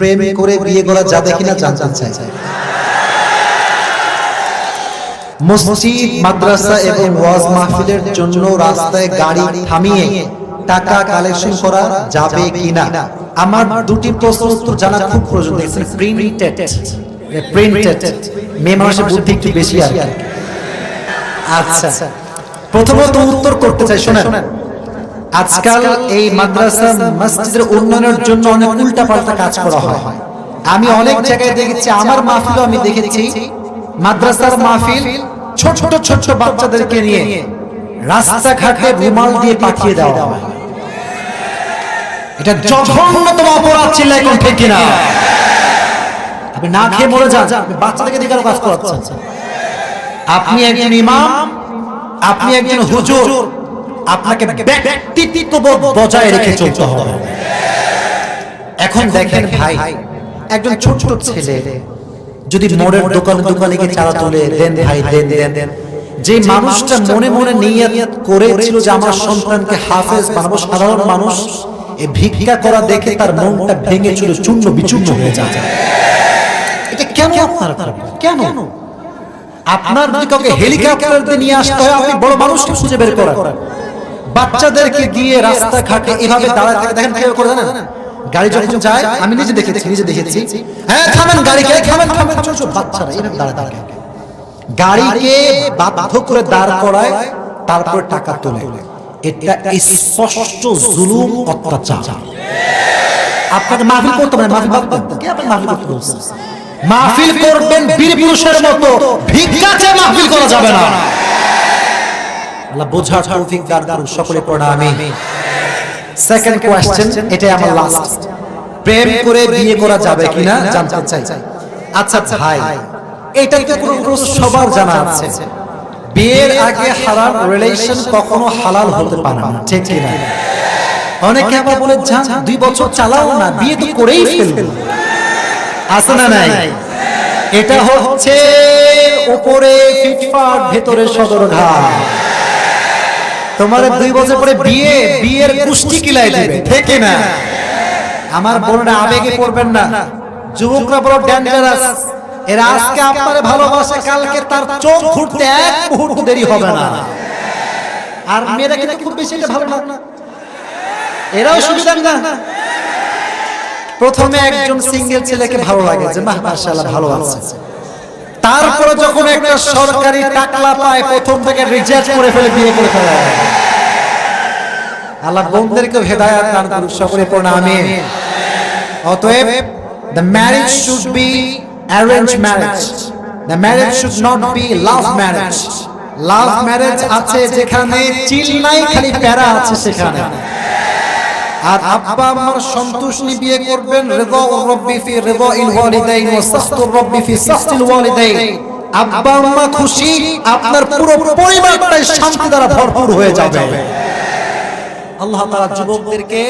প্রেম করে বিয়ে করা যাবে কিনা জানতে চাই। মসজিদ মাদ্রাসা এবং ওয়াজ মাহফিলের জন্য রাস্তায় গাড়ি থামিয়ে টাকা কালেকশন করা যাবে কিনা? আমার দুটি প্রশ্ন উত্তর জানা খুব প্রয়োজন। দেখছেন প্রিন্টেড প্রিন্টেড মেয়ে মানুষের বুদ্ধি একটু বেশি আর কি। আচ্ছা। প্রথমত উত্তর করতে চাই শোনেন। আজকাল এই মাদ্রাসা মসজিদের উন্নয়নের জন্য অনেক উল্টাপাল্টা কাজ করা হয়। আমি অনেক জায়গায় দেখেছি আমার মাহফিলও আমি দেখেছি। মাদ্রাসার মাহফিল ছোট ছোট ছোট বাচ্চাদেরকে নিয়ে রাস্তাঘাটে রুমাল দিয়ে পাঠিয়ে দেওয়া হয়। এটা জঘন্যতম অপরাধ ছিল এখন ঠিক কিনা? আপনি না খেয়ে মরে যান বাচ্চাদেরকে দিকে কাজ করাচ্ছেন। আপনি একজন ইমাম আপনি একজন হুজুর। আপনাকে ব্যক্তিত্ব বজায় রেখে চলতে হবে। এখন দেখেন ভাই একজন ছোট ছেলে যদি মোড়ের দোকানে দোকানে গিয়ে চারা তুলে দেন ভাই দেন দেন দেন। যে মানুষটা মনে মনে নিয়ত করেছিল যে আমার সন্তানকে হাফেজ বানাবো সাধারণ মানুষ এই ভিক্ষা করা দেখে তার মনটা ভেঙে চলে চূর্ণ বিচূর্ণ হয়ে যায়। এটা কেন আপনার কেন? আপনার যদি কাউকে হেলিকপ্টার দিয়ে নিয়ে আসতে হয় আপনি বড় মানুষকে খুঁজে বের করেন। বাচ্চাদেরকে দিয়ে রাস্তা ঘাটে এভাবে থাকে দেখেন কেউ করে জানেন? গাড়ি যখন যায় আমি নিজে দেখেছি নিজে দেখেছি। হ্যাঁ থামেন গাড়িকে থামেন থামেন চল চল বাচ্চারা এভাবে দাঁড়ায় দাঁড়ায় গাড়িকে বাধ্য করে দাঁড় করায় তারপর টাকা তোলে। এটা স্পষ্ট জুলুম অত্যাচার। আপনাকে মাহফিল করতে হবে না, মাহফিল দেন। কে আপনাকে মাহফিল করতে বলছে? মাহফিল করবেন বীর পুরুষের মতো। ভিক্ষা চেয়ে মাহফিল করা যাবে না। আল্লাহ বোঝার তৌফিক দান করুন সকলে পড়া আমি। সেকেন্ড কোশ্চেন এটাই আমার লাস্ট প্রেম করে বিয়ে করা যাবে কিনা জানতে চাই। আচ্ছা ভাই এটা তো পুরো পুরো সবার জানা আছে? বিয়ের আগে হারাম রিলেশন কখনো হালাল হতে পারে না। ঠিক কিনা? অনেকে আবার বলে যান দুই বছর চালাও না বিয়ে তো করেই ফেলবে। আছে না নাই? এটা হচ্ছে উপরে ফিটফাট ভেতরে সদর ঘাট তোমার দুই বছর পরে বিয়ে বিয়ের কুষ্টি কিলাই দিবে। ঠিক না। আমার বোনরা আবেগে পড়বেন না। যুবকরা বড় ডেঞ্জারাস এরা আজকে আপনারে ভালোবাসে কালকে তার চোখ ঘুরতে এক মুহূর্ত দেরি হবে না। আর মেয়েরা কিন্তু খুব বেশি এটা ভালো না। এরাও সুবিধা না। প্রথমে একজন সিঙ্গেল ছেলেকে ভালো লাগে যে বাহ মাশাআল্লাহ ভালো আছে। তারপরে যখন একটা সরকারি টাকলা পায় প্রথম থেকে রিজেক্ট করে ফেলে বিয়ে করে ফেলে। আল্লাহ বোনদেরকে হেদায়াত দান করুক সকলে পড়া আমিন। অতএব the marriage should be arranged marriage. the marriage should not be love marriage. love marriage আছে যেখানে চিল নাই খালি প্যারা আছে সেখানে। আর আব্বা আমার সন্তুষ্টি বিয়ে করবেন, রিদা রব্বি ফি রিদাইল ওয়ালিদাইন ওয়া সাখতুর রব্বি ফি সাখতিল ওয়ালিদাইন। আব্বা আম্মা খুশি, আপনার পুরো পরিবারটাই শান্তি দ্বারা ভরপুর হয়ে যাবে। আল্লাহ তাআলা যুবকদেরকে